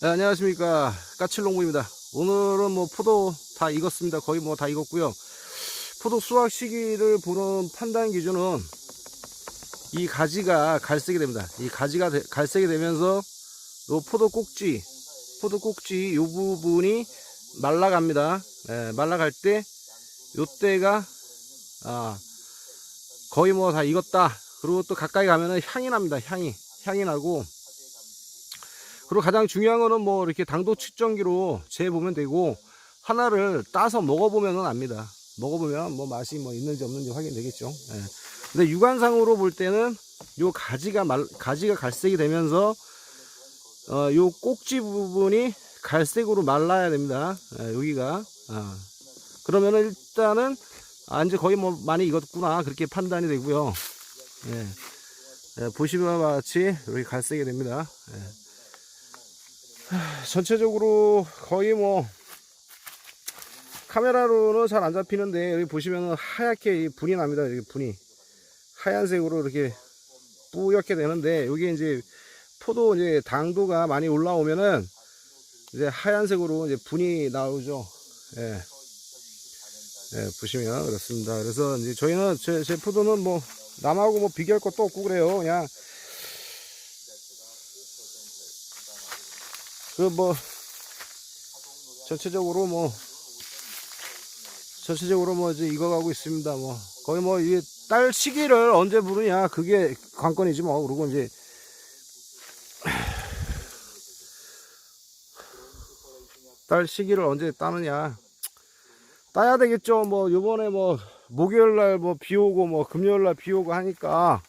네, 안녕하십니까. 까칠농부입니다. 오늘은 뭐 포도 다 익었습니다. 거의 뭐 다 익었고요. 포도 수확 시기를 보는 판단 기준은 이 가지가 갈색이 됩니다. 이 가지가 되- 갈색이 되면서 요 포도 꼭지 포도 꼭지 요 부분이 말라갑니다. 예, 말라갈 때 요때가 아 거의 뭐 다 익었다. 그리고 또 가까이 가면은 향이 납니다. 향이 향이 나고 그리고 가장 중요한 거는 뭐 이렇게 당도 측정기로 재보면 되고 하나를 따서 먹어보면은 압니다. 먹어보면 뭐 맛이 뭐 있는지 없는지 확인되겠죠. 예. 근데 육안상으로 볼 때는 요 가지가 말, 가지가 갈색이 되면서 어, 요 꼭지 부분이 갈색으로 말라야 됩니다. 예, 여기가 아. 그러면은 일단은 아 이제 거의 뭐 많이 익었구나 그렇게 판단이 되고요. 예. 예, 보시면 같이 이렇게 갈색이 됩니다. 예. 전체적으로 거의 뭐 카메라로는 잘 안 잡히는데 여기 보시면 하얗게 이 분이 납니다. 여기 분이 하얀색으로 이렇게 뿌옇게 되는데 여기 이제 포도 이제 당도가 많이 올라오면은 이제 하얀색으로 이제 분이 나오죠. 예. 예, 보시면 그렇습니다. 그래서 이제 저희는 제, 제 포도는 뭐 남하고 뭐 비교할 것도 없고 그래요. 그냥 그 뭐 전체적으로 뭐 전체적으로 뭐 이제 익어가고 있습니다. 뭐 거의 뭐 이게 딸 시기를 언제 부르냐 그게 관건이지 뭐 그리고 이제 딸 시기를 언제 따느냐 따야 되겠죠. 뭐 요번에 뭐 목요일 날 뭐 비 오고 뭐 금요일 날 비 오고 하니까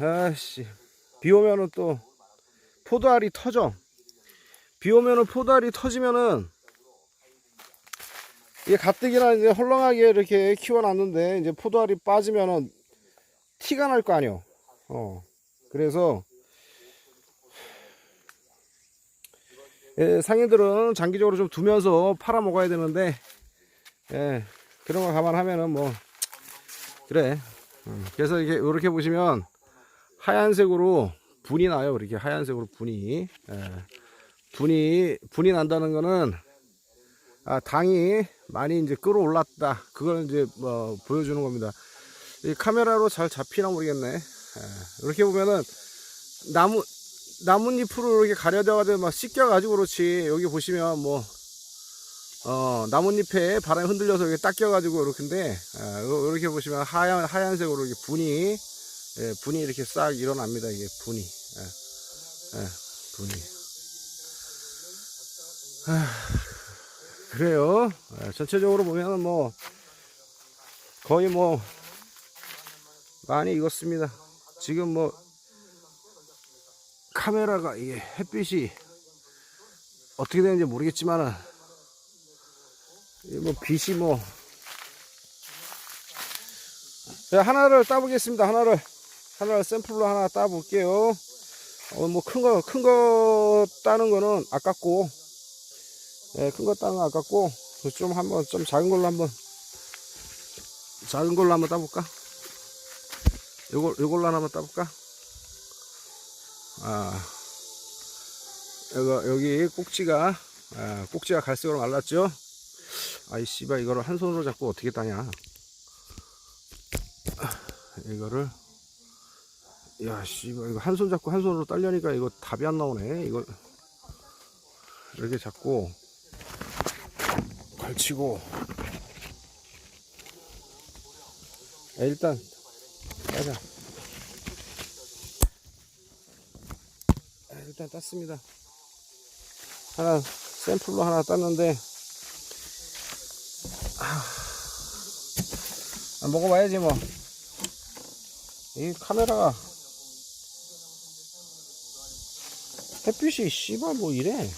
아씨 비 오면은 또 포도알이 터져. 비 오면은 포도알이 터지면은 이게 가뜩이나 이제 헐렁하게 이렇게 키워놨는데 이제 포도알이 빠지면은 티가 날 거 아니요. 어. 그래서 예, 상인들은 장기적으로 좀 두면서 팔아 먹어야 되는데 예, 그런 거 감안하면은 뭐 그래. 음, 그래서 이렇게 이렇게 보시면 하얀색으로 분이 나요. 이렇게 하얀색으로 분이. 예. 분이 분이 난다는 거는 아, 당이 많이 이제 끌어올랐다. 그걸 이제 뭐 보여주는 겁니다. 이 카메라로 잘 잡히나 모르겠네. 예. 이렇게 보면은 나무 나뭇잎으로 이렇게 가려져가지고 막 씻겨가지고 그렇지. 여기 보시면 뭐 어, 나뭇잎에 바람이 흔들려서 이렇게 닦여가지고 이렇게인데 아, 요- 이렇게 보시면 하얀 하얀색으로 이렇게 분이 예, 분이 이렇게 싹 일어납니다. 이게 분이 예, 예, 분이. 그래요. 예, 전체적으로 보면은 뭐 거의 뭐 많이 익었습니다. 지금 뭐 카메라가 이게 햇빛이 어떻게 되는지 모르겠지만은 이뭐 빛이 뭐 자, 하나를 따보겠습니다. 하나를 하나를 샘플로 하나 따볼게요. 어, 뭐 큰 거 큰 거 따는 거는 아깝고 예, 큰 거 따는 거 아깝고 좀 한번 좀 작은 걸로 한번 작은 걸로 한번 따볼까? 요걸 요걸로 하나 한번 따볼까? 아 이거 여기 꼭지가 아, 꼭지가 갈색으로 말랐죠? 아이 씨발 이거를 한 손으로 잡고 어떻게 따냐? 이거를 야 씨발 이거 한 손 잡고 한 손으로 딸려니까 이거 답이 안 나오네. 이걸 이렇게 잡고 걸치고 야, 일단 따자. 아, 일단 땄습니다. 하나 샘플로 하나 땄는데 아, 먹어봐야지 뭐. 이 카메라가 햇빛이 씨발 뭐 이래.